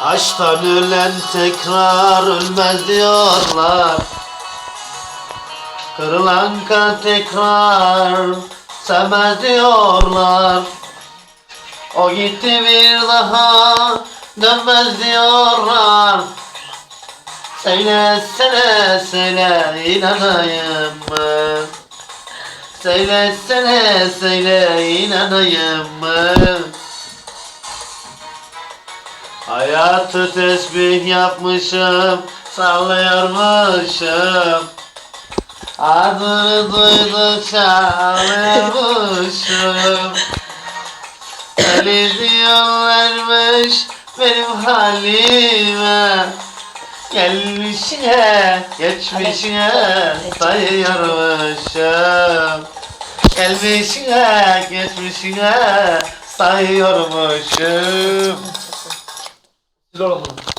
Aşktan ölen tekrar ölmez diyorlar Kırılan kalp tekrar sevmez diyorlar O gitti bir daha dönmez diyorlar Söylesene söyle inanayım mı? Söylesene söyle inanayım mı? Hayatı tesbih yapmışım, sallıyormuşum. Adını duydukça ağlıyormuşum. Televizyon vermiş benim halime. Gelmişine, geçmişine sayıyormuşum. Gelmişine, geçmişine sayıyormuşum. Oğlum bunu.